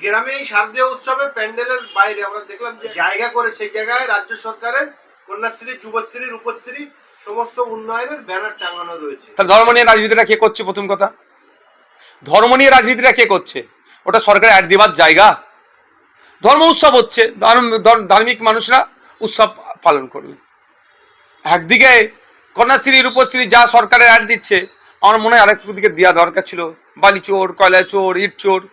গ্রামে এই শারদীয় উৎসবে প্যান্ডেলের বাইরে আমরা দেখলাম যে জায়গা করে সেই জায়গায় রাজ্য সরকারের কন্যাশ্রী, যুবশ্রী, রূপশ্রী সমস্ত উন্নয়নের ব্যানার টাঙানো রয়েছে। তাহলে ধর্ম নিয়ে রাজনীতিটা কে করছে প্রথম কথা? ধর্ম নিয়ে রাজনীতিটা কে করছে? ওটা সরকারের অ্যাড দেওয়ার জায়গা। ধর্ম উৎসব হচ্ছে, ধর্ম- ধর- ধার্মিক মানুষরা উৎসব পালন করবে। একদিকে কন্যাশ্রী, রূপশ্রী যা সরকারের অ্যাড দিচ্ছে, আমার মনে হয় আরেকটু দিকে দেওয়া দরকার ছিল। বালি চোর কয়লা চোর ইট চোর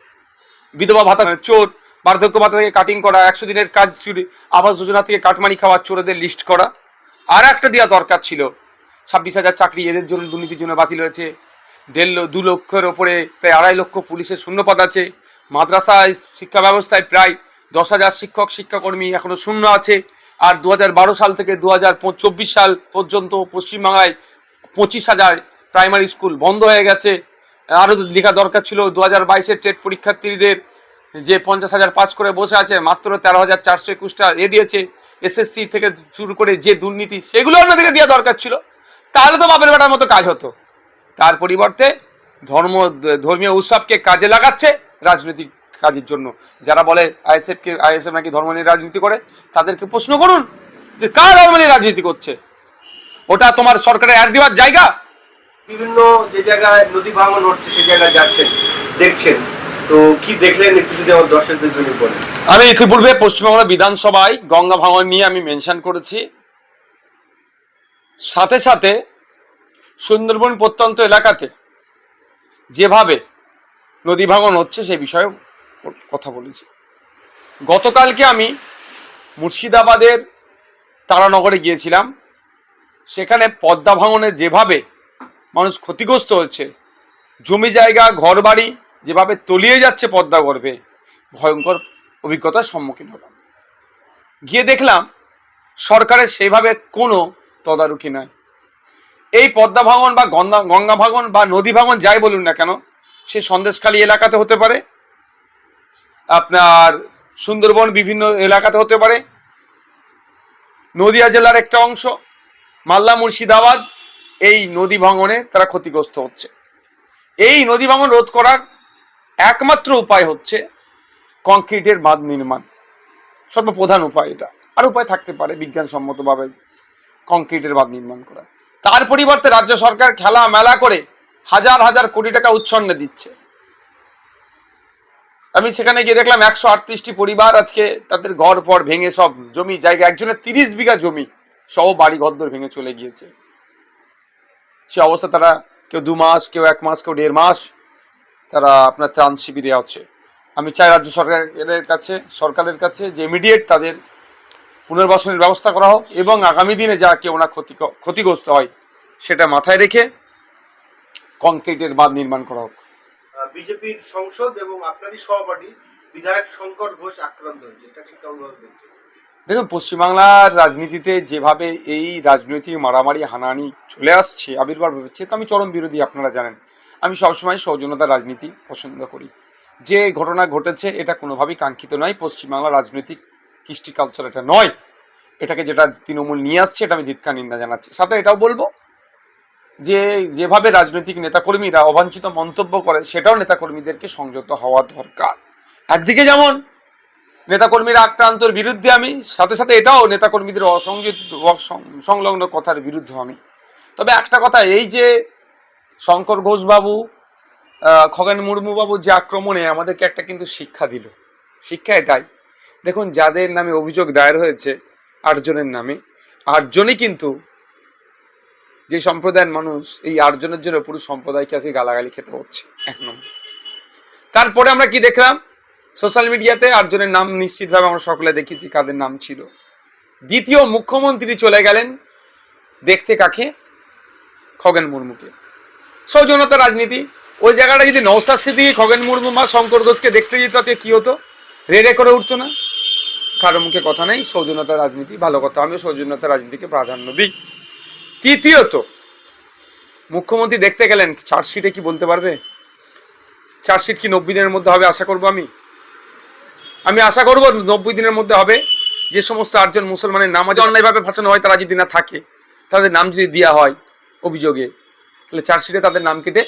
বিধবা ভাতা চোর বার্ধক্য ভাতা থেকে কাটিং করা একশো দিনের কাজ চুরি আবাস যোজনা থেকে কাটমানি খাওয়ার চোরদের লিস্ট করা। আর একটা দেওয়া দরকার ছিল। ছাব্বিশ হাজার চাকরি এদের জন্য দুর্নীতির জন্য বাতিল হয়েছে। দেড় দু লক্ষের ওপরে প্রায় আড়াই লক্ষ পুলিশের শূন্যপদ আছে। মাদ্রাসা শিক্ষা ব্যবস্থায় প্রায় দশ হাজার শিক্ষক শিক্ষাকর্মী এখনও শূন্য আছে। আর দু হাজার বারো সাল থেকে দু হাজার চব্বিশ সাল পর্যন্ত পশ্চিমবাংলায় পঁচিশ হাজার প্রাইমারি স্কুল বন্ধ হয়ে গেছে। আরও লেখা দরকার ছিল। দু হাজার বাইশের টেট পরীক্ষার্থীদের যে পঞ্চাশ হাজার পাস করে বসে আছে, মাত্র তেরো হাজার চারশো একুশটা এ দিয়েছে। এসএসসি থেকে শুরু করে যে দুর্নীতি, সেগুলো অন্যদিকে দেওয়া দরকার ছিল। তাহলে তো বাপের বেটার মতো কাজ হতো। তার পরিবর্তে ধর্ম, ধর্মীয় উৎসবকে কাজে লাগাচ্ছে রাজনৈতিক কাজের জন্য। যারা বলে আইএসএফকে, আইএসএফ নাকি ধর্ম নিয়ে রাজনীতি করে, তাদেরকে প্রশ্ন করুন যে কার ধর্ম নিয়ে রাজনীতি করছে? ওটা তোমার সরকারের অ্যাড দেওয়ার জায়গা বিভিন্ন যে জায়গায় নদী ভাঙন হচ্ছে সেই জায়গায় যাচ্ছেন, দেখছেন। তো কি দেখলেন দর্শকদের জন্য আমি ইতিপূর্বে পশ্চিমবাংলা বিধানসভায় গঙ্গা ভাঙন নিয়ে আমি মেনশন করেছি। সাথে সাথে সুন্দরবন প্রত্যন্ত এলাকাতে যেভাবে নদী ভাঙন হচ্ছে, সেই বিষয়ে কথা বলেছি। গতকালকে আমি মুর্শিদাবাদের তারানগরে গিয়েছিলাম। সেখানে পদ্মা ভাঙনে যেভাবে মানুষ ক্ষতিগ্রস্ত হচ্ছে। জমি জায়গা, ঘরবাড়ি যেভাবে তলিয়ে যাচ্ছে পদ্মা গর্ভে, ভয়ঙ্কর অভিজ্ঞতার সম্মুখীন হলাম। গিয়ে দেখলাম, সরকারের সেইভাবে কোনো তদারকি নাই। এই পদ্মা ভাঙন বা গঙ্গা গঙ্গা ভাঙন বা নদী ভাঙন যাই বলুন না কেন, সে সন্দেশখালী এলাকাতে হতে পারে, আপনার সুন্দরবন বিভিন্ন এলাকাতে হতে পারে, নদিয়া জেলার একটা অংশ, মালদা মুর্শিদাবাদ এই নদী ভাঙনে তারা ক্ষতিগ্রস্ত হচ্ছে। এই নদী ভাঙন রোধ করার একমাত্র উপায় হচ্ছে কংক্রিটের বাঁধ নির্মাণ। সর্বপ্রধান উপায় এটা। আর উপায় থাকতে পারে বিজ্ঞানসম্মতভাবে কংক্রিটের বাঁধ নির্মাণ করা। তার পরিবর্তে রাজ্য সরকার খেলা মেলা করে হাজার হাজার কোটি টাকা উচ্ছন্নে দিচ্ছে। আমি সেখানে গিয়ে দেখলাম একশো আটত্রিশটি পরিবার আজকে তাদের ঘর পর ভেঙে সব জমি জায়গা একজনের তিরিশ বিঘা জমি সহ বাড়ি ঘরদোর ভেঙে চলে গিয়েছে। সে অবস্থা তারা কেউ দু মাস, কেউ এক মাস, কেউ দেড় মাস তারা আপনার ত্রাণ শিবিরে আছে। আমি চাই রাজ্য সরকারের কাছে সরকারের কাছে যে ইমিডিয়েট তাদের পুনর্বাসনের ব্যবস্থা করা হোক এবং আগামী দিনে যা কেউ না ক্ষতি, ক্ষতিগ্রস্ত হয় সেটা মাথায় রেখে কংক্রিটের বাঁধ নির্মাণ করা হোক। বিজেপির সংসদ এবং আপনারই সহপাঠী বিধায়ক শঙ্কর ঘোষ আক্রান্ত হয়েছে। এটা ঠিক? দেখুন, পশ্চিমবাংলার রাজনীতিতে যেভাবে এই রাজনৈতিক মারামারি, হানাহানি চলে আসছে, আবির্ভাব হচ্ছে, তো আমি চরম বিরোধী, আপনারা জানেন। আমি সবসময় সৌজন্যতার রাজনীতি পছন্দ করি। যে ঘটনা ঘটেছে, এটা কোনোভাবেই কাঙ্ক্ষিত নয়। পশ্চিমবাংলার রাজনৈতিক কৃষ্টি কালচার এটা নয়। এটাকে যেটা তৃণমূল নিয়ে আসছে, এটা আমি ধিৎকার নিন্দা জানাচ্ছি। সাথে এটাও বলব যে, যেভাবে রাজনৈতিক নেতাকর্মীরা অবাঞ্ছিত মন্তব্য করে, সেটাও নেতাকর্মীদেরকে সংযত হওয়া দরকার। একদিকে যেমন নেতাকর্মীরা আক্রান্তর বিরুদ্ধে আমি, সাথে সাথে এটাও নেতাকর্মীদের অসংযত অসং- সংলগ্ন কথার বিরুদ্ধে আমি। তবে একটা কথা, এই যে শঙ্কর ঘোষবাবু খগেন মুর্মুবাবু যে আক্রমণে আমাদেরকে একটা কিন্তু শিক্ষা দিল। শিক্ষা এটাই। দেখুন, যাদের নামে অভিযোগ দায়ের হয়েছে, আটজনের নামে, আটজনই কিন্তু যে সম্প্রদায়ের মানুষ, এই আটজনের জন্য পুরো সম্প্রদায়কে আজকে গালাগালি খেতে হচ্ছে। এক নম্বর। তারপরে আমরা কি দেখলাম? সোশ্যাল মিডিয়াতে আটজনের নাম নিশ্চিতভাবে আমরা সকলে দেখেছি কাদের নাম ছিল। দ্বিতীয় মুখ্যমন্ত্রী চলে গেলেন দেখতে কাকে? খগেন মুর্মুকে। সৌজনতা রাজনীতি। ওই জায়গাটা যদি নৌসাদ সিদ্দিকি, খগেন মুর্মু বা শঙ্কর ঘোষকে দেখতে যেত আজকে কী হতো? রেডে করে উঠতো না। কারও মুখে কথা নেই, সৌজন্যতা রাজনীতি ভালো কথা। আমিও সৌজন্যতা রাজনীতিকে প্রাধান্য দিই। তৃতীয়ত, মুখ্যমন্ত্রী দেখতে গেলেন, চার্জশিটে কি বলতে পারবে? চার্জশিট কি নব্বই দিনের মধ্যে হবে, আশা করব আমি। আমি আশা করব নব্বই দিনের মধ্যে হবে। যে সমস্ত আটজন মুসলমানের নাম আজ অন্যায়ভাবে ফাঁসানো হয়, তারা যদি না থাকে, তাদের নাম যদি দেওয়া হয় অভিযোগে, তাহলে চার্জশিটে তাদের নাম কেটে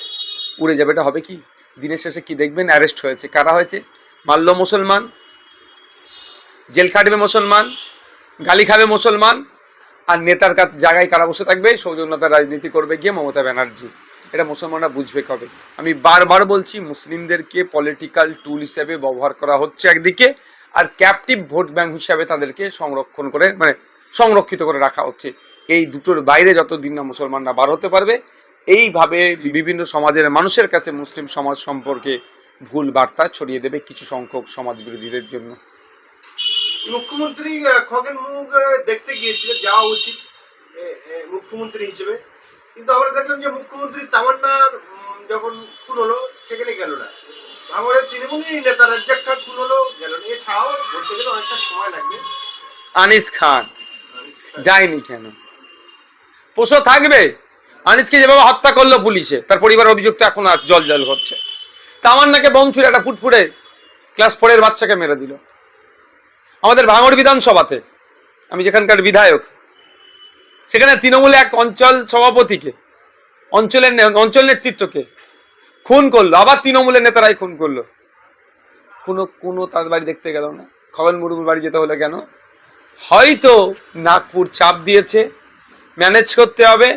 উড়ে যাবে। এটা হবে কি? দিনের শেষে কি দেখবেন? অ্যারেস্ট হয়েছে। কারা হয়েছে? মাল্য মুসলমান, জেল খাটবে মুসলমান, গালি খাবে মুসলমান, আর নেতার কাছ জায়গায় কারা বসে থাকবে? সৌজন্যতার রাজনীতি করবে গিয়ে মমতা ব্যানার্জি। এটা মুসলমানরা বুঝবে কবে। আমি বারবার বলছি, মুসলিমদেরকে পলিটিক্যাল টুল হিসেবে ব্যবহার করা হচ্ছে একদিকে, আর ক্যাপটিভ ভোট ব্যাংক হিসাবে তাদেরকে সংরক্ষণ করে মানে সংরক্ষিত করে রাখা হচ্ছে। এই দুটোর বাইরে যতদিন না মুসলমানরা বার হতে পারবে, এইভাবে বিভিন্ন সমাজের মানুষের কাছে মুসলিম সমাজ সম্পর্কে ভুল বার্তা ছড়িয়ে দেবে কিছু সংখ্যক সমাজ বিরোধীদের জন্য। মুখ্যমন্ত্রী খগেন মুখ দেখতে গিয়েছিল, যাওয়া উচিত মুখ্যমন্ত্রী হিসেবে। কিন্তু আমরা দেখলাম যে মুখ্যমন্ত্রী তামান্নার যখন খুন হলো সেখানে গেল না। ভাঙড়ের তৃণমূলী নেতা রাজ্জাক খান খুন হলো গেল না। এছাড়াও বলতে গেলে অনেকটা সময় লাগবে। আনিস খান। যায়নি কেন? পোষো থাকবে? আনিসকে যেভাবে হত্যা করল পুলিশে তার পরিবার অভিযুক্ত এখন আর জল জল করছে। তামান্নাকে বোম ছুড়ে একটা ফুটফুটে ক্লাস ফোরের বাচ্চাকে মেরে দিল। আমাদের ভাঙড় বিধানসভাতে আমি যেখানকার বিধায়ক সেখানে তৃণমূলে এক অঞ্চল সভাপতিকে, অঞ্চলের অঞ্চল নেতৃত্বকে খুন করল, আবার তৃণমূলের নেতারাই খুন করল। কোনো কোনো তার বাড়ি দেখতে গেল না। খগন মুর্মুর বাড়ি যেতে হলো কেন? হয়তো নাগপুর চাপ দিয়েছে, ম্যানেজ করতে হবে,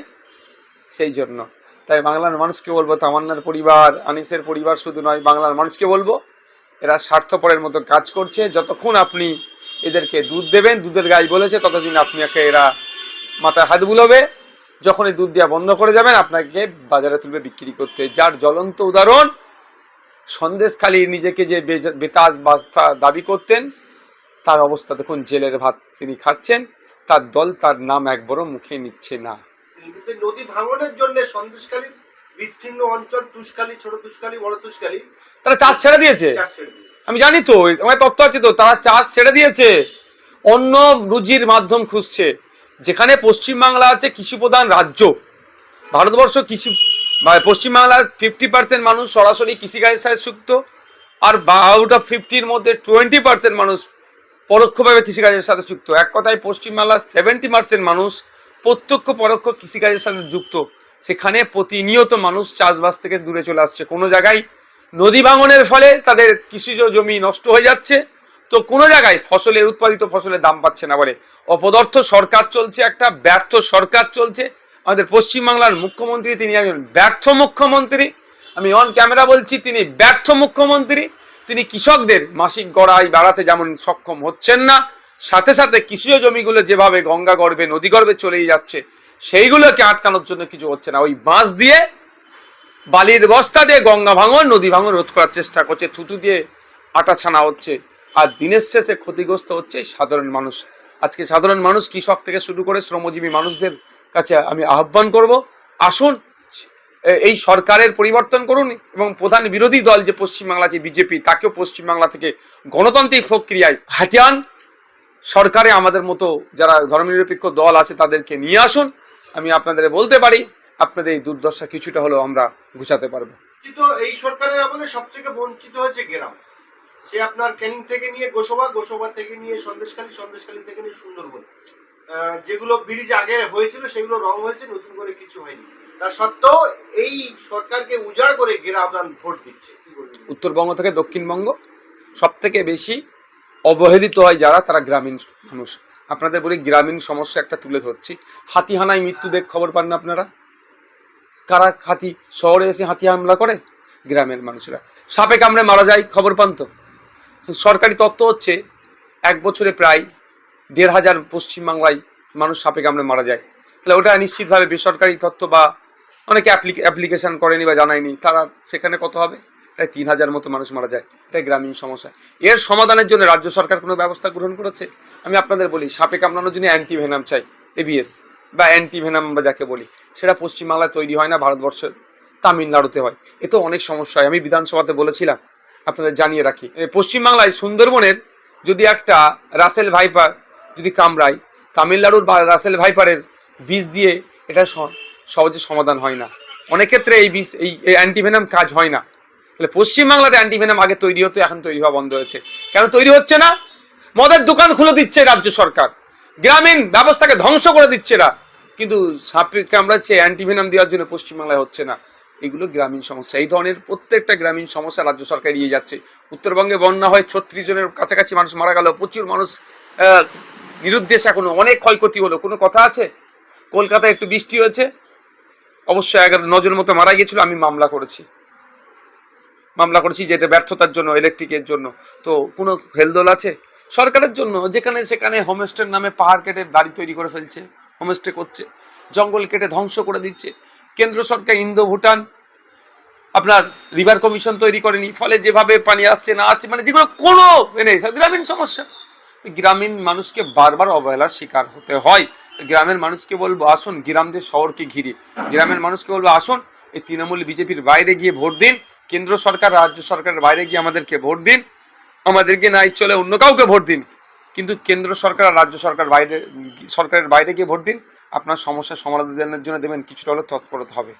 সেই জন্য। তাই বাংলার মানুষকে বলব, তামান্নার পরিবার, আনিসের পরিবার শুধু নয়, বাংলার মানুষকে বলব, এরা স্বার্থপরের মতো কাজ করছে। যতক্ষণ আপনি এদেরকে দুধ দেবেন, দুধের গাই বলেছে, ততদিন আপনি একে এরা মাথায় হাত বুলবে যখন এই দুধ দেওয়া বন্ধ করে যাবেন আপনাকে বাজারে তুলবে বিক্রি করতে। যার জ্বলন্ত উদাহরণ সন্দেশখালী নিজেকে যে বেতাজ বাস্তা দাবি করতেন তার অবস্থা দেখুন জেলের ভাত তিনি খাচ্ছেন তার দল তার নাম একবারও মুখে নিচ্ছে না। নদী ভাঙনের জন্য সন্দেশকালী বিচ্ছিন্ন অঞ্চল তুষকালী ছোট তুষকালী বড় তুষকালী তারা চাষ ছেড়ে দিয়েছে। চাষ ছেড়ে দিয়েছে। আমি জানি তো আমার তথ্য আছে তো তারা চাষ ছেড়ে দিয়েছে। অন্য রুজির মাধ্যম খুঁজছে। যেখানে পশ্চিমবাংলা আছে কৃষিপ্রধান রাজ্য। ভারতবর্ষ কৃষি বা পশ্চিমবাংলার ফিফটি পার্সেন্ট মানুষ সরাসরি কৃষিকাজের সাথে যুক্ত, আর আউট অফ ফিফটির মধ্যে টোয়েন্টি পার্সেন্ট মানুষ পরোক্ষভাবে কৃষিকাজের সাথে যুক্ত। এক কথায় পশ্চিমবাংলার সেভেন্টি পার্সেন্ট মানুষ প্রত্যক্ষ পরোক্ষ কৃষিকাজের সাথে যুক্ত। সেখানে প্রতিনিয়ত মানুষ চাষবাস থেকে দূরে চলে আসছে। কোনো জায়গায় নদী ভাঙনের ফলে তাদের কৃষিজ জমি নষ্ট হয়ে যাচ্ছে। তো কোনো জায়গায় ফসলের, উৎপাদিত ফসলের দাম পাচ্ছে না বলে অপদার্থ সরকার চলছে একটা, ব্যর্থ সরকার চলছে। আমাদের পশ্চিমবাংলার মুখ্যমন্ত্রী তিনি একজন ব্যর্থ মুখ্যমন্ত্রী। আমি অন ক্যামেরা বলছি, তিনি ব্যর্থ মুখ্যমন্ত্রী। তিনি কৃষকদের মাসিক গড়াই বাড়াতে যেমন সক্ষম হচ্ছেন না, সাথে সাথে কৃষিজ জমিগুলো যেভাবে গঙ্গা গর্ভে, নদী গর্ভে চলেই যাচ্ছে, সেইগুলোকে আটকানোর জন্য কিছু হচ্ছে না। ওই বাঁশ দিয়ে, বালির বস্তা দিয়ে গঙ্গা ভাঙন, নদী ভাঙন রোধ করার চেষ্টা করছে, থুতু দিয়ে আটা ছানা হচ্ছে। আর দিনের শেষে ক্ষতিগ্রস্ত হচ্ছে সাধারণ মানুষ। আজকে সাধারণ মানুষ কৃষক থেকে শুরু করে শ্রমজীবী মানুষদের কাছে আমি আহ্বান করব, আসুন, এই সরকারের পরিবর্তন করুন এবং প্রধান বিরোধী দল যে পশ্চিমবাংলা, যে বিজেপি, তাকেও পশ্চিমবাংলা থেকে গণতান্ত্রিক প্রক্রিয়ায় হাতিয়ান সরকারে আমাদের মতো যারা ধর্মনিরপেক্ষ দল আছে তাদেরকে নিয়ে আসুন। আমি আপনাদের বলতে পারি, আপনাদের এই দুর্দশা কিছুটা হলেও আমরা ঘুচাতে পারব। বঞ্চিত এই সরকারের আমলে সবথেকে বঞ্চিত হয়েছে গ্রাম সে আপনার ক্যানিং থেকে নিয়ে গোসবা গোসবা থেকে নিয়ে সন্দেশখালী সন্দেশখালী থেকে নিয়ে সুন্দরবন। যেগুলো ব্রিজ আগে হয়েছিল, সেগুলো রং হয়েছে, নতুন করে কিছু হয়নি। তা সত্ত্বেও এই সরকারকে উজাড় করে গ্রাম ভোট দিচ্ছে। উত্তরবঙ্গ থেকে দক্ষিণবঙ্গ সব থেকে বেশি অবহেলিত হয় যারা, তারা গ্রামীণ মানুষ। আপনাদের বলি, গ্রামীণ সমস্যা একটা তুলে ধরছি। হাতি হানায় মৃত্যু দেখ, খবর পান না আপনারা? কারা হাতি, শহরে এসে হাতি হামলা করে? গ্রামের মানুষরা। সাপে কামড়ে মারা যায়, খবর পান তো? সরকারি তত্ত্ব হচ্ছে এক বছরে প্রায় দেড় হাজার পশ্চিমবাংলায় মানুষ সাপে কামড়ে মারা যায়। তাহলে ওটা নিশ্চিতভাবে বেসরকারি তথ্য বা অনেকে অ্যাপ্লিকেশন করেনি বা জানায়নি, তারা সেখানে কত হবে? প্রায় তিন হাজার মতো মানুষ মারা যায়। এটাই গ্রামীণ সমস্যা। এর সমাধানের জন্য রাজ্য সরকার কোনো ব্যবস্থা গ্রহণ করেছে? আমি আপনাদের বলি, সাপে কামড়ানোর জন্য অ্যান্টি ভেনাম চাই, এবিএস, বা অ্যান্টি ভেনাম বা যাকে বলি। সেটা পশ্চিমবাংলায় তৈরি হয় না ভারতবর্ষের তামিলনাড়ুতে হয়। এ তো অনেক সমস্যা হয়। আমি বিধানসভাতে বলেছিলাম আপনাদের জানিয়ে রাখি। পশ্চিমবাংলায় সুন্দরবনের যদি একটা রাসেল ভাইপার যদি কামড়ায়, তামিলনাড়ুর রাসেল ভাইপারের বীজ দিয়ে এটা সহজে সমাধান হয় না। অনেক ক্ষেত্রে এই বিষ এই অ্যান্টিভেনাম কাজ হয় না। তাহলে পশ্চিমবাংলাতে অ্যান্টিভেনাম আগে তৈরি হতো, এখন তৈরি হওয়া বন্ধ হয়েছে। কেন তৈরি হচ্ছে না? মদের দোকান খুলে দিচ্ছে রাজ্য সরকার। গ্রামীণ ব্যবস্থাকে ধ্বংস করে দিচ্ছে এরা। কিন্তু সাপে কামড়াচ্ছে, অ্যান্টিভেনাম দেওয়ার জন্য পশ্চিমবাংলায় হচ্ছে না। এগুলো গ্রামীণ সমস্যা। এই ধরনের প্রত্যেকটা গ্রামীণ সমস্যা রাজ্য সরকার এড়িয়ে যাচ্ছে। উত্তরবঙ্গে বন্যা হয়, ছত্রিশ জনের কাছাকাছি মানুষ মারা গেল, প্রচুর মানুষ নিরুদ্দেশ এখনও। অনেক ক্ষয়ক্ষতি হলো। কোনো কথা আছে? কলকাতায় একটু বৃষ্টি হয়েছে। অবশ্যই এগারো নজন মতো মারা গিয়েছিল। আমি মামলা করেছি। মামলা করেছি যে এটা ব্যর্থতার জন্য ইলেকট্রিকের জন্য। তো কোনো হেলদোল আছে? সরকারের জন্য, যেখানে সেখানে হোমস্টের নামে পাহাড় কেটে বাড়ি তৈরি করে ফেলছে হোমস্টে করছে। জঙ্গল কেটে ধ্বংস করে দিচ্ছে। কেন্দ্র সরকার ইন্দো ভুটান, আপনার রিভার কমিশন তৈরি করেনি, ফলে যেভাবে পানি আসছে, না আসছে মানে যেগুলো কোনো মানে গ্রামীণ সমস্যা। গ্রামীণ মানুষকে বারবার অবহেলার শিকার হতে হয়। গ্রামের মানুষকে বলব, আসুন, গ্রামদের শহরকে ঘিরে। গ্রামের মানুষকে বলব, আসুন, এই তৃণমূল বিজেপির বাইরে গিয়ে ভোট দিন, কেন্দ্র সরকার, রাজ্য সরকারের বাইরে গিয়ে আমাদেরকে ভোট দিন, আমাদেরকে নাই চলে অন্য কাউকে ভোট দিন, কিন্তু কেন্দ্র সরকার আর রাজ্য সরকার বাইরে, সরকারের বাইরে গিয়ে ভোট দিন। আপনার সমস্যার সমাধানের জন্য দেবেন কিছুটা হলে তৎপরতা হবে।